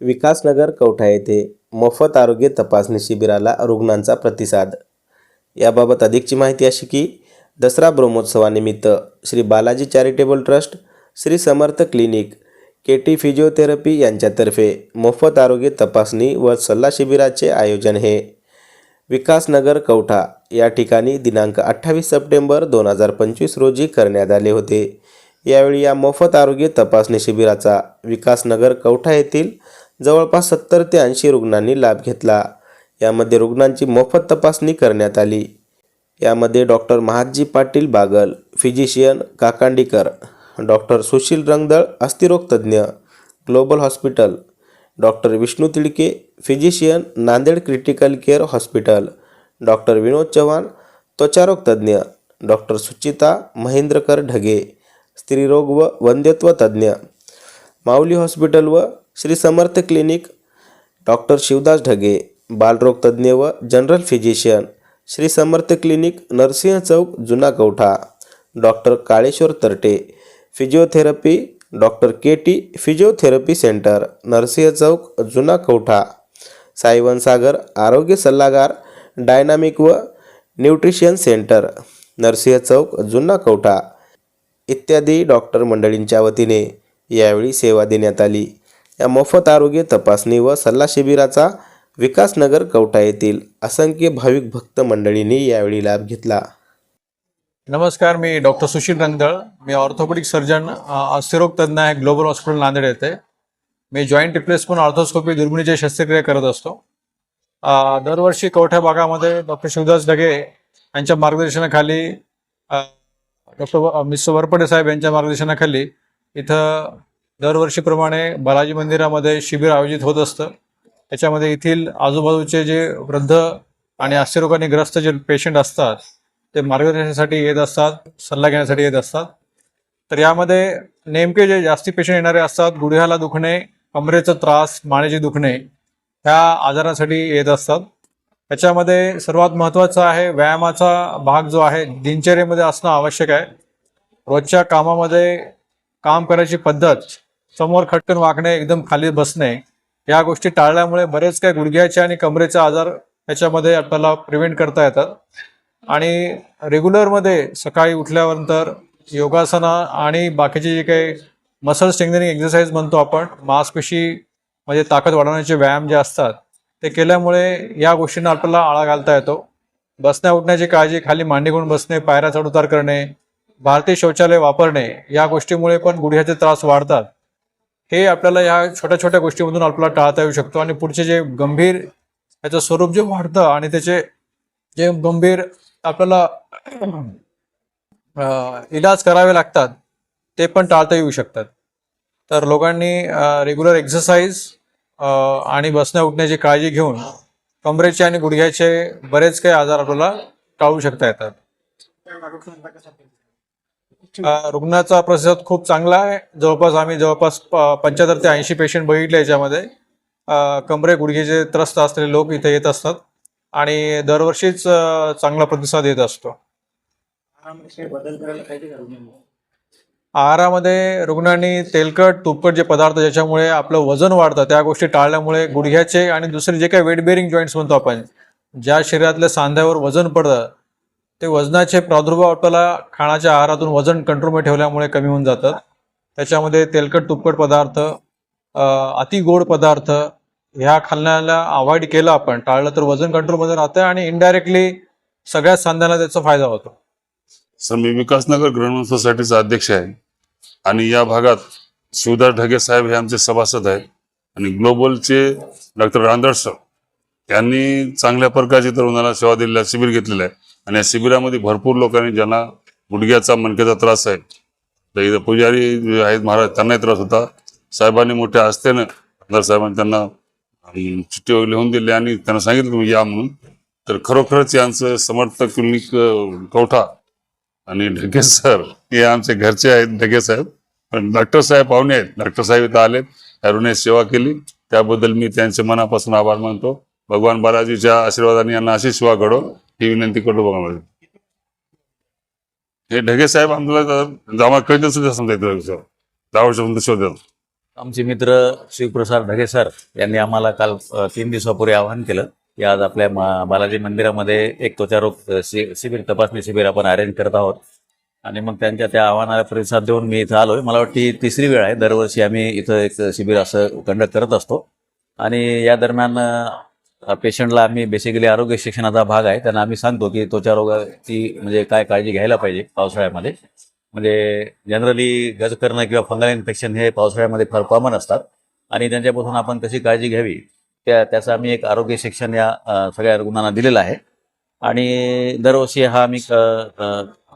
विकासनगर कवठा येथे मोफत आरोग्य तपासणी शिबिराला रुग्णांचा प्रतिसाद. याबाबत अधिकची माहिती अशी की Dussehra ब्रह्मोत्सवानिमित्त Shri Balaji charitable trust Shri Samarth clinic K T physiotherapy यांच्यातर्फे मोफत आरोग्य तपासणी व सल्ला शिबिराचे आयोजन हे. विकासनगर कवठा या ठिकाणी दिनांक अठ्ठावीस सप्टेंबर दोन हजार पंचवीस रोजी करण्यात आले होते. यावेळी या मोफत आरोग्य तपासणी शिबिराचा विकासनगर कवठा येथील जवळपास सत्तर ते ऐंशी रुग्णांनी लाभ घेतला. यामध्ये रुग्णांची मोफत तपासणी करण्यात आली. यामध्ये doctor Mahadji Patil Bagal physician Kakandikar doctor Sushil Rangdal अस्थिरोगतज्ञ global hospital doctor Vishnu Tidke physician Nanded critical care hospital doctor Vinod Chavan त्वचारोगतज्ञ doctor Suchita Mahendrakar Dhage स्त्रीरोग व वंध्यत्व तज्ज्ञ माऊली हॉस्पिटल व श्री समर्थ क्लिनिक डॉक्टर शिवदास ढगे बालरोग तज्ज्ञ व general physician Shri Samarth clinic Narsinh चौक Juna Kavtha doctor Kaleshwar Tarte physiotherapy doctor K T physiotherapy centre Narsinh चौक जुना कवठा साईवन सागर आरोग्य सल्लागार डायनामिक व न्यूट्रिशन सेंटर नरसिंह चौक जुना कवठा इत्यादी डॉक्टर मंडळींच्या वतीने यावेळी सेवा देण्यात आली. या मोफत आरोग्य तपासणी व सल्ला शिबिराचा विकासनगर कवठा येथील असंख्य भाविक भक्त मंडळींनी यावेळी लाभ घेतला. नमस्कार मी डॉक्टर सुशील रंगदळ. मी ऑर्थोपेडिक सर्जन अस्थिरोग तज्ज्ञ आहे ग्लोबल हॉस्पिटल नांदेड येथे. मी जॉईंट रिप्लेसमेंट ऑर्थोस्कोपी दुर्बिणीची शस्त्रक्रिया करत असतो. दरवर्षी कवठ्या भागामध्ये डॉक्टर शिवदास ढगे यांच्या मार्गदर्शनाखाली डॉक्टर मिस्टर वरपडे साहेब यांच्या मार्गदर्शनाखाली इथं दरवर्षीप्रमाणे बालाजी मंदिरामध्ये शिबिर आयोजित होत असतं. त्याच्यामध्ये येथील आजूबाजूचे जे वृद्ध आणि अस्थिरोगाने ग्रस्त जे पेशंट असतात ते मार्गदर्शनासाठी येत असतात सल्ला घेण्यासाठी येत असतात. तर यामध्ये नेमके जे जास्ती पेशंट येणारे असतात गुडघ्याला दुखणे कमरेचा त्रास मानेचे दुखणे ह्या आजारासाठी येत असतात. त्याच्यामध्ये सर्वात महत्त्वाचा आहे व्यायामाचा भाग जो आहे दिनचर्येमध्ये असणं आवश्यक आहे. रोजच्या कामामध्ये काम करायची पद्धत समोर खटकन वागणे एकदम खाली बसणे या गोष्टी टाळल्यामुळे बरेच काही गुडघ्याचे आणि कमरेचे आजार ह्याच्यामध्ये आपल्याला प्रिव्हेंट करता येतात. आणि रेग्युलरमध्ये सकाळी उठल्यानंतर योगासना आणि बाकीचे जे काही मसल स्ट्रेंथनिंग एक्सरसाइज म्हणतो आपण मांसपेशी म्हणजे ताकद वाढवण्याचे व्यायाम जे असतात ते केल्यामुळे या गोष्टींना आपल्याला आळा घालता येतो. बसण्या उठण्याची काळजी खाली मांडी घेऊन बसणे पायऱ्या चढउतार करणे भारतीय शौचालय वापरणे या गोष्टीमुळे पण गुडघ्याचे त्रास वाढतात. हे आपल्याला या छोट्या छोट्या गोष्टीमधून आपल्याला टाळता येऊ शकतो. आणि पुढचे जे गंभीर याचं स्वरूप जे वाढतं आणि त्याचे जे गंभीर आपल्याला इलाज करावे लागतात ते पण टाळता येऊ शकतात. तर लोकांनी रेग्युलर एक्सरसाइज आणि बसण्या उठण्याची काळजी घेऊन कमरेचे आणि गुडघ्याचे बरेच काही आजार आपल्याला टाळू शकता येतात. रुग्णाचा प्रतिसाद खूप चांगला आहे. जवळपास आम्ही जवळपास पंच्याहत्तर ते ऐंशी पेशंट बघितले याच्यामध्ये. कमरे गुडघेचे त्रस्त असलेले लोक इथे येत असतात. आणि दरवर्षीच चांगला प्रतिसाद येत असतो. आहारामध्ये रुग्णांनी तेलकट तुपकट जे पदार्थ ज्याच्यामुळे आपलं वजन वाढतं त्या गोष्टी टाळल्यामुळे गुडघ्याचे आणि दुसरे जे काही वेट बेरिंग जॉईंट्स म्हणतो आपण ज्या शरीरातल्या सांध्यावर वजन पडतं ते वजनाचे प्रादुर्भाव आपल्याला खाण्याच्या आहारातून वजन कंट्रोलमध्ये ठेवल्यामुळे कमी होऊन जातात. त्याच्यामध्ये तेलकट तुपकट पदार्थ अति गोड पदार्थ ह्या खाण्याला अवॉइड केलं आपण टाळलं तर वजन कंट्रोलमध्ये राहतं आणि इनडायरेक्टली सगळ्याच सांध्याला त्याचा फायदा होतो. सर मी विकासनगर ग्रहण सोसायटीचा अध्यक्ष आहे आणि या भागात शिवदास ढगे साहेब हे आमचे सभासद आहेत आणि ग्लोबलचे डॉक्टर रांदळ सर यांनी चांगल्या प्रकारची तरुणाला सेवा दिलेल्या शिबिर घेतलेलं आहे. आणि या शिबिरामध्ये भरपूर लोकांनी ज्यांना गुडघ्याचा मणक्याचा त्रास आहे तर इथं पुजारी जे आहेत महाराज त्यांनाही त्रास होता. साहेबांनी मोठ्या आस्थेनं आमदार साहेबांनी त्यांना चिठ्ठी वगैरे लिहून दिली आणि त्यांना सांगितलं तुम्ही या म्हणून. तर खरोखरच यांचं समर्थ क्लिनिक कवठा आणि ढगे सर हे आमचे घरचे आहेत ढगे साहेब. पण डॉक्टर साहेब पाहुणे आहेत. डॉक्टर साहेब इथं आलेत अरुणे सेवा केली. त्याबद्दल मी त्यांचे मनापासून आभार मानतो. भगवान बालाजीच्या आशीर्वादाने यांना अशी सेवा घडो ही विनंती करतो बघा मला हे ढगे साहेब आम्हाला जामा कळलं सुद्धा समजा येतं दहा वर्षापर्यंत आमचे मित्र शिवप्रसाद ढगे सर यांनी आम्हाला काल अ, तीन दिवसापूर्वी आवाहन केलं की आज आपल्या मा- बालाजी मंदिरामध्ये एक त्वचारोग अ, शि शिबिर तपासणी शिबिर आपण अरेंज करत आहोत. आणि मग त्यांच्या त्या आव्हानाला प्रतिसाद देऊन मी इथं आलोय. मला वाटतं ही तिसरी वेळ आहे. दरवर्षी आम्ही इथं एक शिबिर असं कंडक्ट करत असतो. आणि या दरम्यान अ, पेशंटला आम्ही बेसिकली आरोग्य शिक्षणाचा भाग आहे. त्यांना आम्ही सांगतो की त्वचा रोगाची म्हणजे काय काळजी घ्यायला पाहिजे पावसाळ्यामध्ये. म्हणजे जनरली गज करणं किंवा फंगल इन्फेक्शन हे पावसाळ्यामध्ये फार कॉमन असतात. आणि त्यांच्यापासून आपण कशी काळजी घ्यावी त्या त्याचं आम्ही एक आरोग्य शिक्षण या सगळ्या रुग्णांना दिलेलं आहे. आणि दरवर्षी हा आम्ही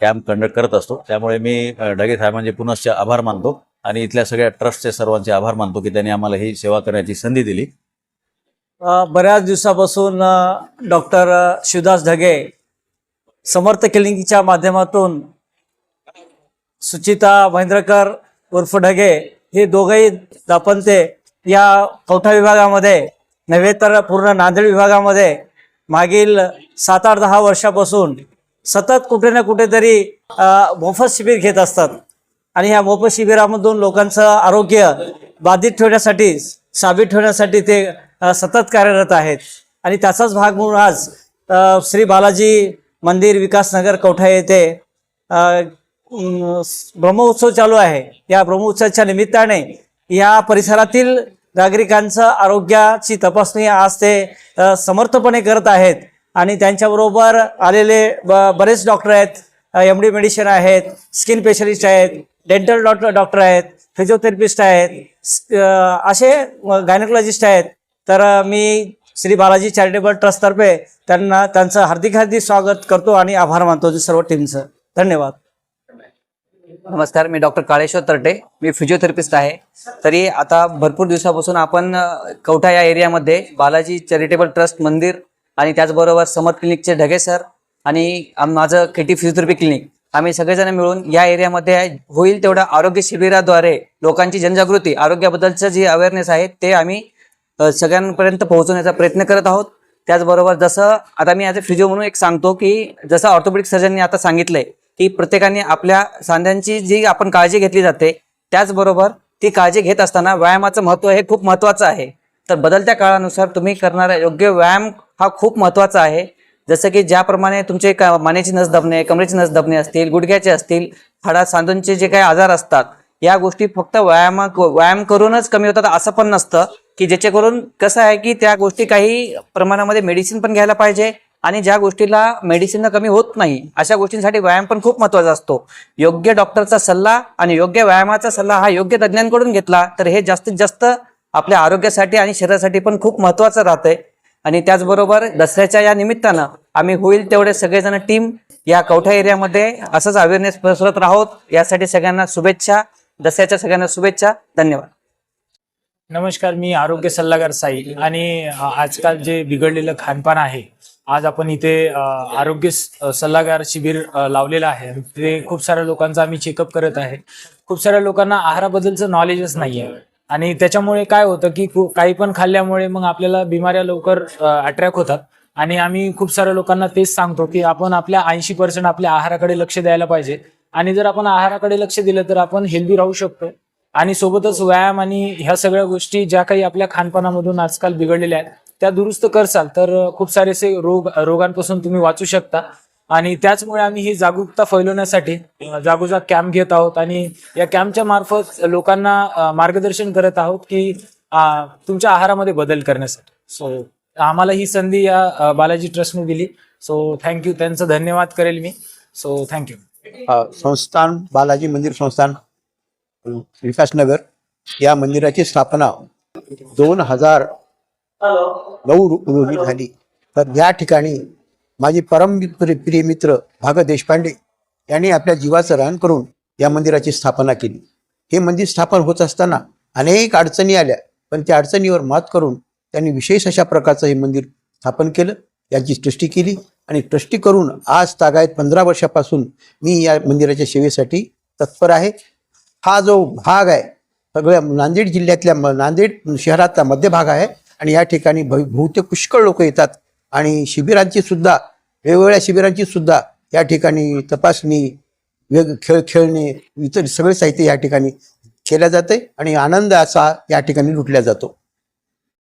कॅम्प कंडक्ट करत असतो. त्यामुळे मी ढगे साहेबांचे पुनश्च आभार मानतो. आणि इथल्या सगळ्या ट्रस्टचे सर्वांचे आभार मानतो की त्यांनी आम्हाला ही सेवा करण्याची संधी दिली. बऱ्याच दिवसापासून डॉक्टर शिवदास ढगे समर्थ क्लिनिकच्या माध्यमातून सुचिता महेंद्रकर उर्फ ढगे हे दोघंही दापंते या कवठा विभागामध्ये नव्हे तर पूर्ण नांदेड विभागामध्ये मागील सात आठ दहा वर्षापासून सतत कुठे ना कुठेतरी मोफत शिबिर घेत असतात. आणि ह्या मोफत शिबिरामधून लोकांचं आरोग्य बाधित ठेवण्यासाठी साबित ठेवण्यासाठी ते सतत कार्यरत आहेत. आणि त्याचाच भाग म्हणून आज श्री बालाजी मंदिर विकासनगर कवठा येथे ब्रह्मोत्सव चालू आहे. या ब्रह्मोत्सवाच्या निमित्ताने या परिसरातील नागरिकांचं आरोग्याची तपासणी आज ते समर्थपणे करत आहेत. आणि त्यांच्याबरोबर आलेले ब- बरेच डॉक्टर आहेत. एम डी मेडिसिन आहेत स्किन स्पेशलिस्ट आहेत डेंटल डॉक्टर डॉक्टर आहेत फिजिओथेरपिस्ट आहेत असे गायनकोलॉजिस्ट आहेत. तर मी श्री बालाजी चॅरिटेबल ट्रस्टतर्फे त्यांना त्यांचं हार्दिक हार्दिक स्वागत करतो आणि आभार मानतो सर्व टीमचं. धन्यवाद. नमस्कार मी डॉक्टर काळेश्वर तरटे. मी फिजिओथेरपिस्ट आहे. तरी आता भरपूर दिवसापासून आपण कवठा या एरियामध्ये बालाजी चॅरिटेबल ट्रस्ट मंदिर आणि त्याचबरोबर समर क्लिनिकचे ढगे सर आणि माझं केटी फिजिओथेरपी क्लिनिक आम्ही सगळेजण मिळून या एरियामध्ये होईल तेवढ्या आरोग्य शिबिराद्वारे लोकांची जनजागृती आरोग्याबद्दलचं जे अवेअरनेस आहे ते आम्ही सगळ्यांपर्यंत पोहोचवण्याचा प्रयत्न करत आहोत. त्याचबरोबर जसं आता मी ॲज अ फिजिओ म्हणून एक सांगतो की जसं ऑर्थोपेडिक सर्जननी आता सांगितलंय की प्रत्येकाने आपल्या सांध्यांची जी आपण काळजी घेतली जाते त्याचबरोबर ती काळजी घेत असताना व्यायामाचं महत्त्व हे खूप महत्त्वाचं आहे. तर बदलत्या काळानुसार तुम्ही करणारा योग्य व्यायाम हा खूप महत्त्वाचा आहे. जसं की ज्याप्रमाणे तुमचे का मानेची नस दबणे कमरेची नस दबणे असतील गुडघ्याचे असतील हाडा सांधूंचे जे काही आजार असतात या गोष्टी फक्त व्यायामा व्यायाम करूनच कमी होतात असं पण नसतं. की ज्याच्याकरून कसं आहे की त्या गोष्टी काही प्रमाणामध्ये मेडिसिन पण घ्यायला पाहिजे आणि ज्या गोष्टीला मेडिसिन कमी होत नाही अशा गोष्टींसाठी व्यायाम पण खूप महत्त्वाचा असतो. योग्य डॉक्टरचा सल्ला आणि योग्य व्यायामाचा सल्ला हा योग्य तज्ज्ञांकडून घेतला तर हे जास्तीत जास्त आपल्या आरोग्यासाठी आणि शरीरासाठी पण खूप महत्वाचं राहतंय आणि त्याचबरोबर दसऱ्याच्या या निमित्तानं आम्ही होईल तेवढे सगळेजण टीम या कवठा एरियामध्ये असंच अवेअरनेस पसरत राहोत. यासाठी सगळ्यांना शुभेच्छा. दसऱ्याच्या सगळ्यांना शुभेच्छा. धन्यवाद. नमस्कार मी आरोग्य सल्लागार साई आणि आजकाल जे बिघडलेलं खानपान आहे आज आपण इथे आरोग्य स- सल्लागार शिबिर लावलेलं आहे. ते खूप साऱ्या लोकांचा आम्ही चेकअप करत आहे. खूप साऱ्या लोकांना आहाराबद्दलचं नॉलेजच नाही आहे आणि त्याच्यामुळे काय होतं की काही पण खाल्ल्यामुळे मग आपल्याला बिमाऱ्या लवकर अट्रॅक्ट होतात. आणि आम्ही खूप साऱ्या लोकांना तेच सांगतो की आपण आपल्या ऐंशी पर्सेंट आपल्या आहाराकडे लक्ष द्यायला पाहिजे. आणि जर आपण आहाराकडे लक्ष दिलं तर आपण हेल्दी राहू शकतो आणि सोबतच व्यायाम आणि ह्या सगळ्या गोष्टी ज्या काही आपल्या खानपानामधून आजकाल बिघडलेल्या आहेत त्या दुरुस्त करसाल तर खूप सारेसे रोग रोगांपासून तुम्ही वाचू शकता. आणि त्याचमुळे आम्ही ही जागरूकता फैलवण्यासाठी जागोजाग कॅम्प घेत आहोत आणि या कॅम्पच्या मार्फत लोकांना मार्गदर्शन करत आहोत की तुमच्या आहारामध्ये बदल करण्यासाठी. सो आम्हाला ही संधी या बालाजी ट्रस्टने दिली. सो थँक्यू त्यांचं धन्यवाद करेल मी. सो थँक्यू संस्थान बालाजी मंदिर संस्थान. विकासनगर या मंदिराची स्थापना दोन हजार नऊ रोजी झाली. तर या ठिकाणी माझे परम प्रि- प्रिय मित्र भागत देशपांडे यांनी आपल्या जीवाचं रान करून या मंदिराची स्थापना केली. हे मंदिर स्थापन होत असताना अनेक अडचणी आल्या पण त्या अडचणीवर मात करून त्यांनी विशेष अशा प्रकारचं हे मंदिर स्थापन केलं याची ट्रस्टी केली आणि ट्रस्टी करून आज तागायत पंधरा वर्षापासून मी या मंदिराच्या सेवेसाठी तत्पर आहे. हा जो भाग आहे सगळ्या नांदेड जिल्ह्यातल्या म- नांदेड शहरातला मध्य भाग आहे आणि या ठिकाणी बहुतेक पुष्कळ लोक येतात आणि शिबिरांची सुद्धा वेगवेगळ्या शिबिरांची सुद्धा या ठिकाणी तपासणी वेग खेळ खेळणे इतर सगळे साहित्य या ठिकाणी केल्या जाते आणि आनंद असा या ठिकाणी लुटल्या जातो.